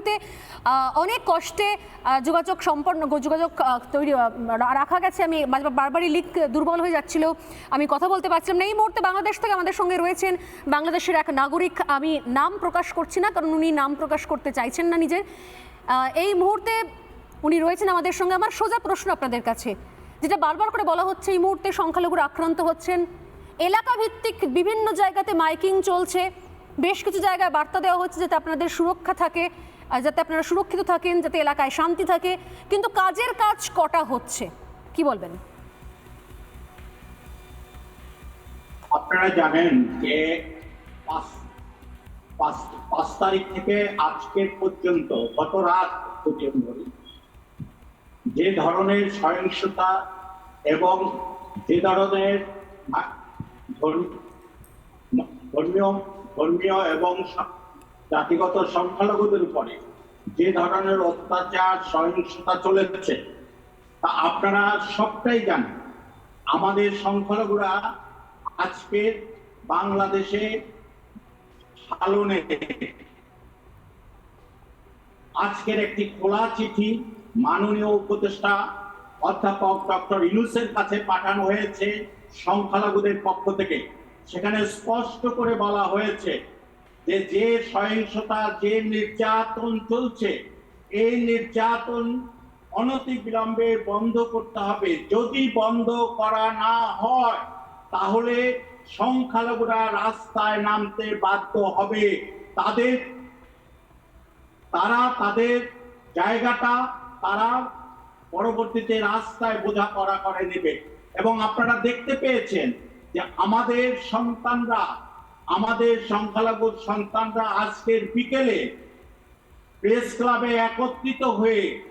মুহূর্তে অনেক কষ্টে যোগাযোগ সম্পন্ন যোগাযোগ তৈরি রাখা গেছে। আমি বারবারই লিক দুর্বল হয়ে যাচ্ছিল। আমি কথা বলতে পারছিলাম না। এই মুহূর্তে বাংলাদেশ থেকে আমাদের সঙ্গে রয়েছেন বাংলাদেশের এক নাগরিক। আমি নাম প্রকাশ করছি না, কারণ উনি নাম প্রকাশ করতে চাইছেন না নিজের। এই মুহূর্তে উনি রয়েছেন আমাদের সঙ্গে। আমার সোজা প্রশ্ন আপনাদের কাছে, যেটা বারবার করে বলা হচ্ছে, এই মুহূর্তে সংখ্যালঘুরা আক্রান্ত হচ্ছেন। এলাকা ভিত্তিক বিভিন্ন জায়গাতে মাইকিং চলছে। বেশ কিছু জায়গায় বার্তা দেওয়া হচ্ছে যাতে আপনাদের সুরক্ষা থাকে। যাতে আপনারা সুরক্ষিত থাকেন, যাতে এলাকায় শান্তি থাকে। কিন্তু কাজের কাজ কটা হচ্ছে? কি বলবেন? আপনারা জানেন যে পাঁচ তারিখ থেকে আজকের পর্যন্ত, গত রাত যে ধরনের সহিংসতা এবং যে ধরনের ধর্ম- ধর্মীয় ধর্মীয় এবং জাতিগত সংখ্যালঘুদের উপরে যে ধরনের অত্যাচার, সহিংসতা চলেছে, তা আপনারা সবটাই জানেন। আমাদের সংখ্যালঘুরা আজকে বাংলাদেশে সালনে আজকের একটি খোলা চিঠি মাননীয় উপদেষ্টা অধ্যাপক ডক্টর ইনুসের কাছে পাঠানো হয়েছে সংখ্যালঘুদের পক্ষ থেকে। সেখানে স্পষ্ট করে বলা হয়েছে যে যে সহিংসতা, যে নির্যাতন চলছে, এই নির্যাতন অনতি বিলম্বে বন্ধ করতে হবে। যদি বন্ধ করা না হয়, তাহলে সংখ্যালঘুরা রাস্তায় নামতে বাধ্য হবে। তাদের, তারা তাদের জায়গাটা তারা পরবর্তীতে রাস্তায় বোঝাপড়া করে নেবে। এবং আপনারা দেখতে পেয়েছেন যে আমাদের সন্তানরা আমাদের সংখ্যালঘু সন্তানরা আজকের বিকেলে প্রেস ক্লাবে একত্রিত হয়ে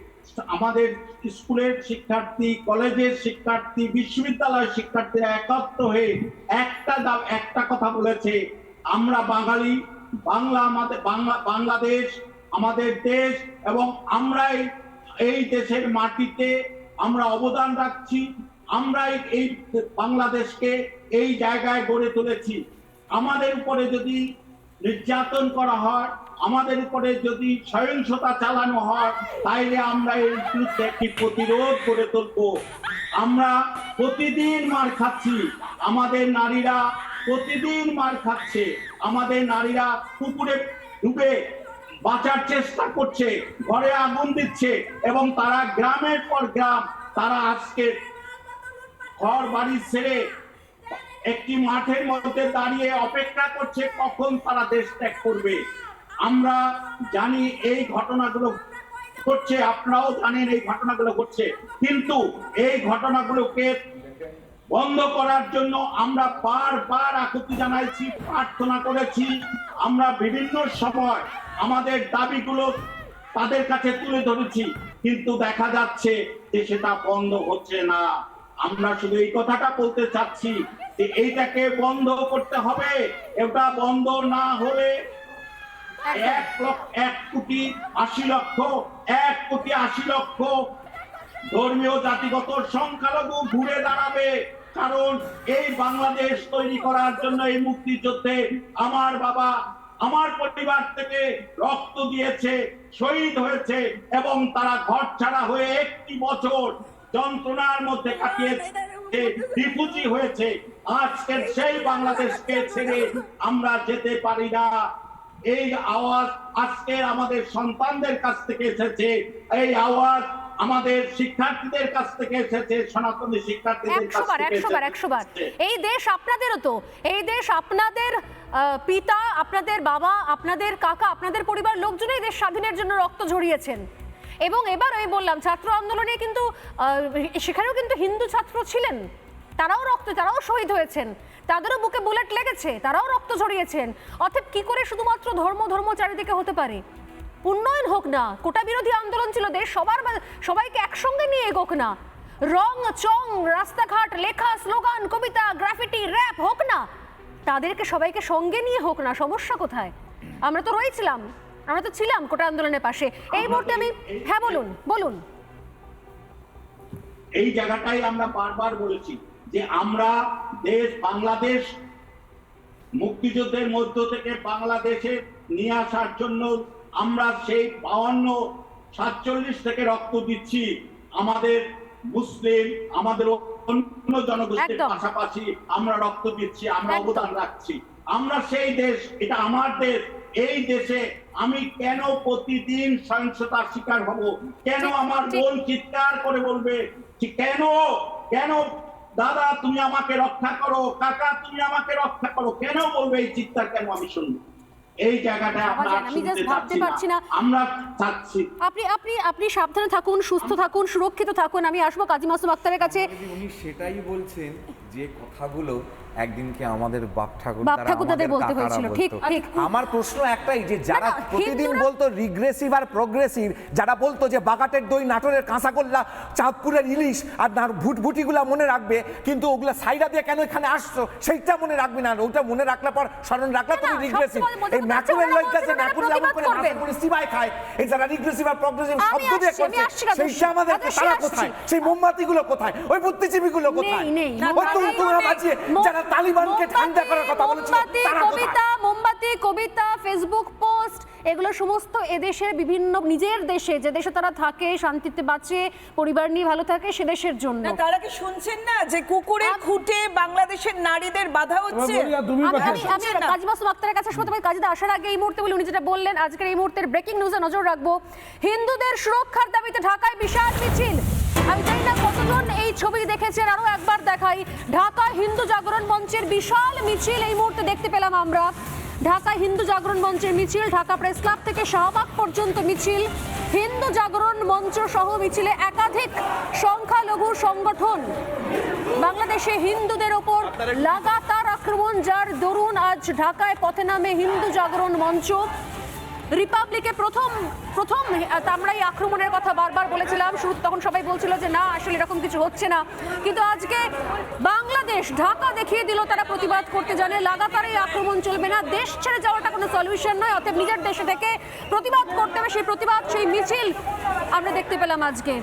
আমাদের স্কুলের শিক্ষার্থী, কলেজের শিক্ষার্থী, বিশ্ববিদ্যালয়ের শিক্ষার্থীরা একত্র হয়ে একটা দা- একটা কথা বলেছে, আমরা বাঙালি, বাংলা আমাদের, বাংলা, বাংলাদেশ আমাদের দেশ এবং আমরাই এই দেশের মাটিতে আমরা অবদান রাখছি, আমরাই এই বাংলাদেশকে এই জায়গায় গড়ে তুলেছি। আমাদের উপরে যদি নির্যাতন করা হয়, আমাদের উপরে যদি সহিংসতা চালানো হয়, তাইলে আমরা এর বিরুদ্ধে একটি প্রতিরোধ করে তুলবো। আমরা প্রতিদিন মার খাচ্ছি, আমাদের নারীরা প্রতিদিন মার খাচ্ছে, আমাদের নারীরা পুকুরে ডুবে বাঁচার চেষ্টা করছে, ঘরে আগুন দিচ্ছে এবং তারা গ্রামের পর গ্রাম, তারা আজকে ঘর বাড়ি ছেড়ে একটি মাঠের মধ্যে দাঁড়িয়ে অপেক্ষা করছে কখন তারা দেশ ত্যাগ করবে। আমরা জানি এই ঘটনাগুলো ঘটছে, আপনারাও জানেন এই ঘটনাগুলো ঘটছে। কিন্তু এই ঘটনাগুলোকে বন্ধ করার জন্য আমরা বারবার আকুতি জানাইছি, প্রার্থনা করেছি। আমরা বিভিন্ন সময় আমাদের দাবিগুলো তাদের কাছে তুলে ধরেছি, কিন্তু দেখা যাচ্ছে যে সেটা বন্ধ হচ্ছে না। আমরা শুধু এই কথাটা বলতে চাচ্ছি এইটাকে বন্ধ করতে হবে। এটা বন্ধ না হলে এক লক্ষ এক কোটি আশি লক্ষ এক কোটি আশি লক্ষ ধর্মীয় জাতিগত সংখ্যালঘু ঘুরে দাঁড়াবে। কারণ এই বাংলাদেশ তৈরি করার জন্য এই মুক্তিযুদ্ধে আমার বাবা আমার পরিবার থেকে রক্ত দিয়েছে শহীদ হয়েছে এবং তারা ঘর ছাড়া হয়ে একটি বছর যন্ত্রণার মধ্যে কাটিয়েছে হয়েছে। আজকের সেই বাংলাদেশকে ছেড়ে আমরা যেতে পারি না। এই আওয়াজ আজকের আমাদের সন্তানদের কাছ থেকে এসেছে। এই আওয়াজ আমাদের শিক্ষার্থীদের কাছ থেকে এসেছে সনাতনী শিক্ষার্থীদের কাছ থেকে একশো বার একশো বার। এসেছে। এই দেশ আপনাদেরও তো এই দেশ আপনাদের পিতা আপনাদের বাবা আপনাদের কাকা আপনাদের পরিবার লোকজনই এই দেশ স্বাধীনের জন্য রক্ত ঝরিয়েছেন। এবং এবার আমি বললাম ছাত্র আন্দোলনে কিন্তু সেখানেও কিন্তু হিন্দু ছাত্র ছিলেন। তারাও রক্ত তারাও শহীদ হয়েছেন। তাদেরও বুকে বুলেট লেগেছে তারাও রক্ত ঝরিয়েছেন। অর্থাৎ কি করে শুধুমাত্র ধর্ম ধর্ম চারিদিকে হতে পারে? উন্নয়ন হোক না কোটা বিরোধী আন্দোলন ছিল দেশ সবার সবাইকে একসঙ্গে নিয়ে এগোক না। রং চং রাস্তাঘাট লেখা স্লোগান কবিতা গ্রাফিটি র্যাপ হোক না তাদেরকে সবাইকে সঙ্গে নিয়ে হোক না সমস্যা কোথায়? আমরা তো রয়েছিলাম আমরা তো ছিলাম কোটা আন্দোলনের পাশে। এই মুহূর্তে আমি হ্যাঁ বলুন বলুন। এই জায়গাটাই আমরা বারবার বলেছি। যে আমরা দেশ বাংলাদেশ মুক্তিযুদ্ধের মধ্য থেকে বাংলাদেশে নিয়ে আসার জন্য আমরা সেই বাউন্ন সাতচল্লিশ থেকে রক্ত দিচ্ছি আমাদের মুসলিম আমাদের অন্য জনগোষ্ঠীর পাশাপাশি আমরা রক্ত দিচ্ছি আমরা অবদান রাখছি। আমরা সেই দেশ এটা আমার দেশ এই দেশে আমি কেন প্রতিদিন সহিংসতার শিকার হব? কেন আমার। বোন চিৎকার করে বলবে কেন কেন দাদা তুমি আমাকে রক্ষা করো কাকা তুমি আমাকে রক্ষা করো। কেন বলবে এই চিৎকার কেন আমি শুনব? এই জায়গাটা আমি ভাবতে পারছি না। না। আমরা চাচ্ছি আপনি আপনি আপনি সাবধানে থাকুন সুস্থ থাকুন সুরক্ষিত থাকুন। আমি আসব কাজী মাসুম আক্তারের কাছে। উনি সেটাই বলছেন যে কথাগুলো একদিনকে আমাদের বাপ ঠাকুর বাপ ঠাকুরদাদের বলতে হয়েছিল, ঠিক, ঠিক। আমার প্রশ্ন একটাই যে যারা প্রতিদিন বলতো রিগ্রেসিভ আর প্রগ্রেসিভ যারা বলতো যে বাগাটের দই নাটোরের কাঁচাগোল্লা চাঁদপুরের ইলিশ আর ভুটভুটিগুলা মনে রাখবে কিন্তু ওগুলা সাইডা দিয়ে কেন এখানে আসছো? সেইটা মনে রাখবে না। ওটা মনে রাখলে পর স্মরণ রাখলে তুমি রিগ্রেসিভ এই ম্যাকুরের ওরা যে ম্যাকুর করে সিবাই খায় এই যারা রিগ্রেসিভ আর প্রগ্রেসিভ শব্দ দিয়ে করছে। সেইটা আমাদের তারা কোথায়? সেই মোমবাতিগুলো কোথায়? ওই বুদ্ধিজীবীগুলো কোথায়? নেই, নেই। ওই তুল তুলনা বাজিয়ে মো- যারা তালিবানকে ঠান্ডা করার কথা বলেছিল তারা কবিতা মোমবাতি কবিতা ফেসবুক পোস্ট এগুলো সমস্ত এদেশের বিভিন্ন নিজের দেশে যে দেশে তারা থাকে শান্তিতে বাঁচে পরিবার নিয়ে ভালো থাকে সে দেশের জন্য। না তারা কি শুনছেন না যে কুকুরের আম- খুঁটে বাংলাদেশের নারীদের বাধা হচ্ছে? আমি আমি আমি কাজী মাসুম আক্তারের কাছে আসব তবে কাজীদা আসার আগে এই মুহূর্তে বলে উনি যেটা বললেন আজকের এই মুহূর্তের ব্রেকিং নিউজে নজর রাখব। হিন্দুদের সুরক্ষার দাবিতে ঢাকায় বিশাল মিছিল। আমি জানি না কতজন এই ছবি দেখেছেন, আরও একবার দেখাই। ঢাকায় হিন্দু জাগরণ মঞ্চের বিশাল মিছিল এই মুহূর্তে দেখতে পেলাম আমরা। ঢাকায় হিন্দু জাগরণ মঞ্চের মিছিল, ঢাকা প্রেস ক্লাব থেকে শাহবাগ পর্যন্ত মিছিল, হিন্দু জাগরণ মঞ্চ সহ মিছিলে একাধিক সংখ্যালঘু সংগঠন। বাংলাদেশে হিন্দুদের ওপর লাগাতার আক্রমণ, যার দরুন আজ ঢাকায় পথে নামে হিন্দু জাগরণ মঞ্চ। রিপাবলিকে প্রথম প্রথম আমরা এই আক্রমণের কথা বারবার বলেছিলাম। শুরু তখন সবাই বলছিল যে, না, আসলে এরকম কিছু হচ্ছে না। কিন্তু আজকে বাংলাদেশ, ঢাকা দেখিয়ে দিল তারা প্রতিবাদ করতে জানে লাগাতার এই আক্রমণ চলবে না। দেশ ছেড়ে যাওয়াটা কোনো সলিউশন নয়, অতএব নিজের দেশে থেকে প্রতিবাদ করতে হবে। সেই প্রতিবাদ, সেই মিছিল আমরা দেখতে পেলাম আজকে।